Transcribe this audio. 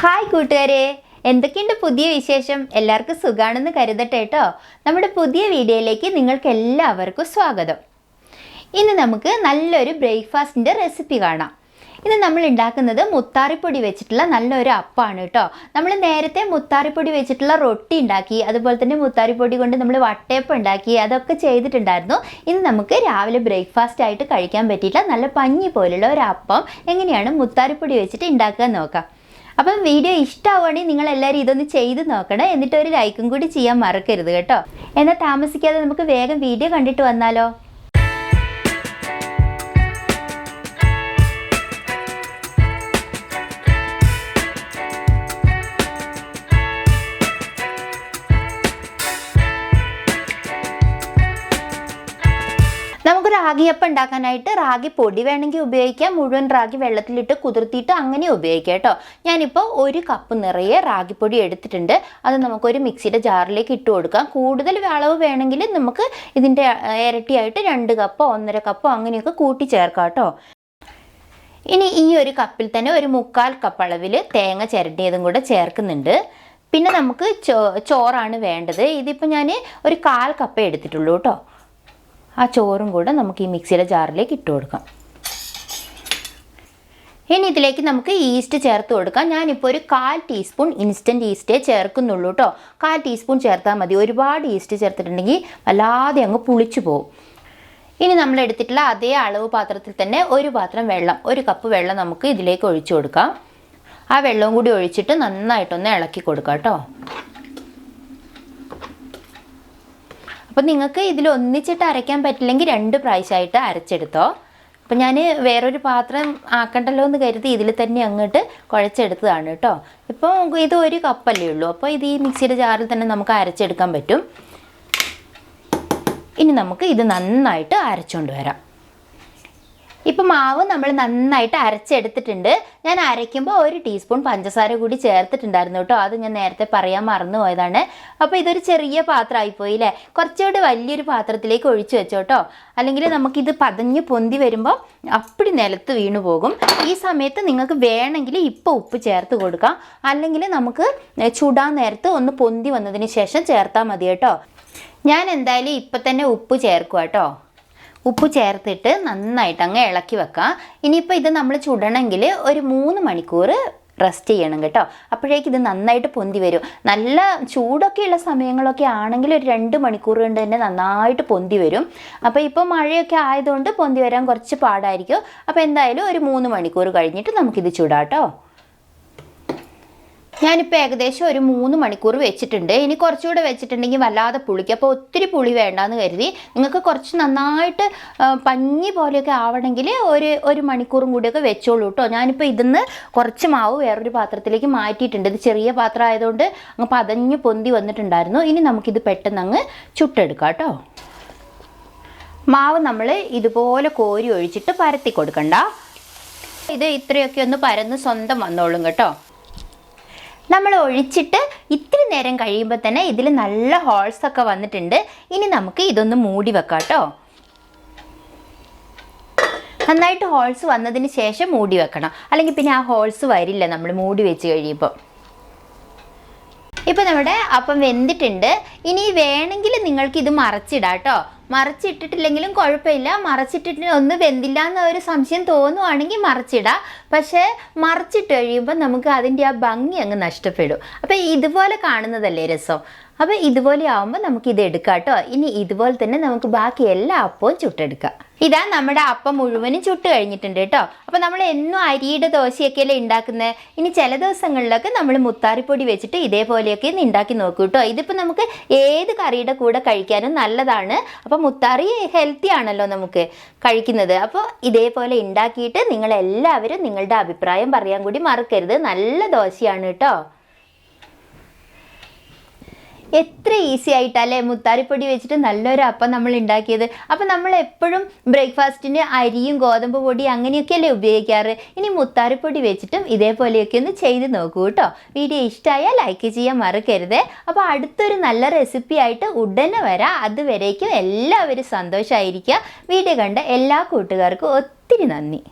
Hi കൂട്ടുകാരെ. എന്തൊക്കെയുണ്ട് പുതിയ വിശേഷം? എല്ലാവർക്കും സുഖാണെന്ന് കരുതട്ടെ കേട്ടോ. നമ്മുടെ പുതിയ വീഡിയോയിലേക്ക് നിങ്ങൾക്ക് എല്ലാവർക്കും സ്വാഗതം. ഇന്ന് നമുക്ക് നല്ലൊരു ബ്രേക്ക്ഫാസ്റ്റിന്റെ റെസിപ്പി കാണാം. ഇന്ന് നമ്മൾ ഉണ്ടാക്കുന്നത് മുത്താറിപ്പൊടി വെച്ചിട്ടുള്ള നല്ലൊരു അപ്പാണ് കേട്ടോ. നമ്മൾ നേരത്തെ മുത്താറിപ്പൊടി വെച്ചിട്ടുള്ള റൊട്ടി ഉണ്ടാക്കി അതുപോലെ തന്നെ മുത്താറിപ്പൊടി കൊണ്ട് നമ്മൾ വട്ടയപ്പം ഉണ്ടാക്കി അതൊക്കെ ചെയ്തിട്ടുണ്ടായിരുന്നു. ഇന്ന് നമുക്ക് രാവിലെ ബ്രേക്ക്ഫാസ്റ്റ് ആയിട്ട് കഴിക്കാൻ പറ്റിയിട്ടുള്ള നല്ല പഞ്ഞി പോലുള്ള ഒരു അപ്പം എങ്ങനെയാണ് മുത്താറിപ്പൊടി വെച്ചിട്ട് ഉണ്ടാക്കുക നോക്കാം. അപ്പം വീഡിയോ ഇഷ്ടമാവുകയാണെങ്കിൽ നിങ്ങൾ എല്ലാവരും ഇതൊന്ന് ചെയ്ത് നോക്കണം. എന്നിട്ട് ഒരു ലൈക്കും കൂടി ചെയ്യാൻ മറക്കരുത് കേട്ടോ. എന്നാൽ താമസിക്കാതെ നമുക്ക് വേഗം വീഡിയോ കണ്ടിട്ട് വന്നാലോ? നമുക്ക് റാഗിയപ്പം ഉണ്ടാക്കാനായിട്ട് റാഗി പൊടി വേണമെങ്കിൽ ഉപയോഗിക്കാം. മുഴുവൻ റാഗി വെള്ളത്തിലിട്ട് കുതിർത്തിയിട്ട് അങ്ങനെ ഉപയോഗിക്കാം കേട്ടോ. ഞാനിപ്പോൾ ഒരു കപ്പ് നിറയെ റാഗിപ്പൊടി എടുത്തിട്ടുണ്ട്. അത് നമുക്കൊരു മിക്സിയുടെ ജാറിലേക്ക് ഇട്ട് കൊടുക്കാം. കൂടുതൽ അളവ് വേണമെങ്കിൽ നമുക്ക് ഇതിന്റെ ഇരട്ടിയായിട്ട് രണ്ട് കപ്പോ ഒന്നര കപ്പോ അങ്ങനെയൊക്കെ കൂട്ടി ചേർക്കാം കേട്ടോ. ഇനി ഈ ഒരു കപ്പിൽ തന്നെ ഒരു മുക്കാൽ കപ്പ് അളവിൽ തേങ്ങ ചിരണ്ടിയതും കൂടെ ചേർക്കുന്നുണ്ട്. പിന്നെ നമുക്ക് ചോ ചോറാണ് വേണ്ടത്. ഇതിപ്പോൾ ഞാൻ ഒരു കാൽ കപ്പേ എടുത്തിട്ടുള്ളൂ കേട്ടോ. ആ ചോറും കൂടെ നമുക്ക് ഈ മിക്സിയുടെ ജാറിലേക്ക് ഇട്ട് കൊടുക്കാം. ഇനി ഇതിലേക്ക് നമുക്ക് ഈസ്റ്റ് ചേർത്ത് കൊടുക്കാം. ഞാനിപ്പോൾ ഒരു കാൽ ടീസ്പൂൺ ഇൻസ്റ്റന്റ് ഈസ്റ്റേ ചേർക്കുന്നുള്ളൂ കേട്ടോ കാൽ ടീസ്പൂൺ ചേർത്താൽ മതി. ഒരുപാട് ഈസ്റ്റ് ചേർത്തിട്ടുണ്ടെങ്കിൽ വല്ലാതെ അങ്ങ് പുളിച്ചു പോകും ഇനി നമ്മൾ എടുത്തിട്ടുള്ള അതേ അളവ് പാത്രത്തിൽ തന്നെ ഒരു പാത്രം വെള്ളം ഒരു കപ്പ് വെള്ളം നമുക്ക് ഇതിലേക്ക് ഒഴിച്ചു കൊടുക്കാം. ആ വെള്ളവും കൂടി ഒഴിച്ചിട്ട് നന്നായിട്ടൊന്ന് ഇളക്കി കൊടുക്കാം കേട്ടോ അപ്പോൾ നിങ്ങൾക്ക് ഇതിൽ ഒന്നിച്ചിട്ട് അരയ്ക്കാൻ പറ്റില്ലെങ്കിൽ രണ്ട് പ്രാവശ്യമായിട്ട് അരച്ചെടുത്തോ. അപ്പം ഞാൻ വേറൊരു പാത്രം ആക്കണ്ടല്ലോ എന്ന് കരുതി ഇതിൽ തന്നെ അങ്ങോട്ട് കുഴച്ചെടുത്തതാണ് കേട്ടോ. ഇപ്പോൾ ഇത് ഒരു കപ്പല്ലേ ഉള്ളൂ. അപ്പോൾ ഇത് ഈ മിക്സിയുടെ ജാറിൽ തന്നെ നമുക്ക് അരച്ചെടുക്കാൻ പറ്റും. ഇനി നമുക്ക് ഇത് നന്നായിട്ട് അരച്ചുകൊണ്ട് വരാം. ഇപ്പം മാവ് നമ്മൾ നന്നായിട്ട് അരച്ചെടുത്തിട്ടുണ്ട്. ഞാൻ അരയ്ക്കുമ്പോൾ ഒരു ടീസ്പൂൺ പഞ്ചസാര കൂടി ചേർത്തിട്ടുണ്ടായിരുന്നു കേട്ടോ. അത് ഞാൻ നേരത്തെ പറയാൻ മറന്നു പോയതാണ്. അപ്പോൾ ഇതൊരു ചെറിയ പാത്രമായിപ്പോയി അല്ലേ കുറച്ചുകൂടി വലിയൊരു പാത്രത്തിലേക്ക് ഒഴിച്ചു വെച്ചോ കേട്ടോ അല്ലെങ്കിൽ നമുക്കിത് പതഞ്ഞ് പൊന്തി വരുമ്പോൾ അപ്പടി നിലത്ത് വീണു പോകും. ഈ സമയത്ത് നിങ്ങൾക്ക് വേണമെങ്കിൽ ഇപ്പോൾ ഉപ്പ് ചേർത്ത് കൊടുക്കാം. അല്ലെങ്കിൽ നമുക്ക് ചുടാൻ നേരത്ത് ഒന്ന് പൊന്തി വന്നതിന് ശേഷം ചേർത്താൽ മതി കേട്ടോ. ഞാൻ എന്തായാലും ഇപ്പം തന്നെ ഉപ്പ് ചേർക്കുക കേട്ടോ ഉപ്പ് ചേർത്തിട്ട് നന്നായിട്ട് അങ്ങ് ഇളക്കി വെക്കാം. ഇനിയിപ്പോൾ ഇത് നമ്മൾ ചുടണമെങ്കിൽ ഒരു മൂന്ന് മണിക്കൂർ റെസ്റ്റ് ചെയ്യണം കേട്ടോ. അപ്പോഴേക്ക് ഇത് നന്നായിട്ട് പൊന്തി വരും. നല്ല ചൂടൊക്കെ ഉള്ള സമയങ്ങളൊക്കെ ആണെങ്കിൽ ഒരു രണ്ട് മണിക്കൂർ കൊണ്ട് തന്നെ നന്നായിട്ട് പൊന്തി വരും. അപ്പോൾ ഇപ്പോൾ മഴയൊക്കെ ആയതുകൊണ്ട് പൊന്തി വരാൻ കുറച്ച് പാടായിരിക്കും. അപ്പോൾ എന്തായാലും ഒരു മൂന്ന് മണിക്കൂർ കഴിഞ്ഞിട്ട് നമുക്കിത് ചുടാം കേട്ടോ. ഞാനിപ്പോൾ ഏകദേശം ഒരു മൂന്ന് മണിക്കൂർ വെച്ചിട്ടുണ്ട്. ഇനി കുറച്ചുകൂടെ വെച്ചിട്ടുണ്ടെങ്കിൽ വല്ലാതെ പുളിക്കും. അപ്പോൾ ഒത്തിരി പുളി വേണ്ടാന്ന് കരുതി നിങ്ങൾക്ക് കുറച്ച് നന്നായിട്ട് പഞ്ഞി പോലെയൊക്കെ ആവണമെങ്കിൽ ഒരു ഒരു മണിക്കൂറും കൂടിയൊക്കെ വെച്ചോളൂ കേട്ടോ ഞാനിപ്പോൾ ഇതിന്ന് കുറച്ച് മാവ് വേറൊരു പാത്രത്തിലേക്ക് മാറ്റിയിട്ടുണ്ട്. ഇത് ചെറിയ പാത്രം ആയതുകൊണ്ട് അങ്ങ് പതഞ്ഞ് പൊന്തി വന്നിട്ടുണ്ടായിരുന്നു. ഇനി നമുക്കിത് പെട്ടെന്ന് അങ്ങ് ചുട്ടെടുക്കാം കേട്ടോ മാവ് നമ്മൾ ഇതുപോലെ കോരി ഒഴിച്ചിട്ട് പരത്തി കൊടുക്കണ്ട. ഇത് ഇത്രയൊക്കെ ഒന്ന് പരന്ന് സ്വന്തം വന്നോളും കേട്ടോ. നമ്മൾ ഒഴിച്ചിട്ട് ഇത്തിരി നേരം കഴിയുമ്പോൾ തന്നെ ഇതിൽ നല്ല ഹോൾസ് ഒക്കെ വന്നിട്ടുണ്ട്. ഇനി നമുക്ക് ഇതൊന്ന് മൂടി വെക്കാം കേട്ടോ. നന്നായിട്ട് ഹോൾസ് വന്നതിന് ശേഷം മൂടി വെക്കണം. അല്ലെങ്കിൽ പിന്നെ ആ ഹോൾസ് വരില്ല നമ്മൾ മൂടി വെച്ച് കഴിയുമ്പോൾ ഇപ്പം നമ്മുടെ അപ്പം വെന്തിട്ടുണ്ട്. ഇനി വേണമെങ്കിൽ നിങ്ങൾക്ക് ഇത് മറച്ചിടാം കേട്ടോ. മറച്ചിട്ടിട്ടില്ലെങ്കിലും കുഴപ്പമില്ല. മറച്ചിട്ടിട്ട് ഒന്ന് വെന്തില്ല എന്ന ഒരു സംശയം തോന്നുവാണെങ്കിൽ മറച്ചിടാം. പക്ഷേ മറച്ചിട്ട് കഴിയുമ്പോൾ നമുക്ക് അതിന്റെ ആ ഭംഗി അങ്ങ് നഷ്ടപ്പെടും. അപ്പോൾ ഇതുപോലെ കാണുന്നതല്ലേ രസം? അപ്പോൾ ഇതുപോലെ ആവുമ്പോൾ നമുക്ക് ഇത് എടുക്കാം കേട്ടോ. ഇനി ഇതുപോലെ തന്നെ നമുക്ക് ബാക്കി എല്ലാ അപ്പവും ചുട്ടെടുക്കാം. ഇതാ നമ്മുടെ അപ്പം മുഴുവനും ചുട്ട് കഴിഞ്ഞിട്ടുണ്ട് കേട്ടോ. അപ്പോൾ നമ്മൾ എന്നും അരിയുടെ ദോശയൊക്കെയല്ലേ ഉണ്ടാക്കുന്നത് ഇനി ചില ദിവസങ്ങളിലൊക്കെ നമ്മൾ മുത്താറിപ്പൊടി വെച്ചിട്ട് ഇതേപോലെയൊക്കെ ഒന്ന് ഉണ്ടാക്കി നോക്കൂ കേട്ടോ. ഇതിപ്പോൾ നമുക്ക് ഏത് കറിയുടെ കൂടെ കഴിക്കാനും നല്ലതാണ്. അപ്പോൾ മുത്താറി ഹെൽത്തി ആണല്ലോ നമുക്ക് കഴിക്കുന്നത്. അപ്പോൾ ഇതേപോലെ ഉണ്ടാക്കിയിട്ട് നിങ്ങളെല്ലാവരും നിങ്ങളുടെ അഭിപ്രായം പറയാൻ കൂടി മറക്കരുത്. നല്ല ദോശയാണ് കേട്ടോ. എത്ര ഈസി ആയിട്ടല്ലേ മുത്താരിപ്പൊടി വെച്ചിട്ട് നല്ലൊരു അപ്പം നമ്മൾ ഉണ്ടാക്കിയത്. അപ്പം നമ്മൾ എപ്പോഴും ബ്രേക്ക്ഫാസ്റ്റിന് അരിയും ഗോതമ്പ് പൊടി അങ്ങനെയൊക്കെയല്ലേ ഉപയോഗിക്കാറ്? ഇനി മുത്താരിപ്പൊടി വെച്ചിട്ടും ഇതേപോലെയൊക്കെ ഒന്ന് ചെയ്ത് നോക്കൂ കേട്ടോ. വീഡിയോ ഇഷ്ടമായാൽ ലൈക്ക് ചെയ്യാൻ മറക്കരുത്. അപ്പോൾ അടുത്തൊരു നല്ല റെസിപ്പി ആയിട്ട് ഉടനെ വരാം. അതുവരേക്കും എല്ലാവരും സന്തോഷമായിരിക്കുക വീഡിയോ കണ്ട എല്ലാ കൂട്ടുകാർക്കും ഒത്തിരി നന്ദി.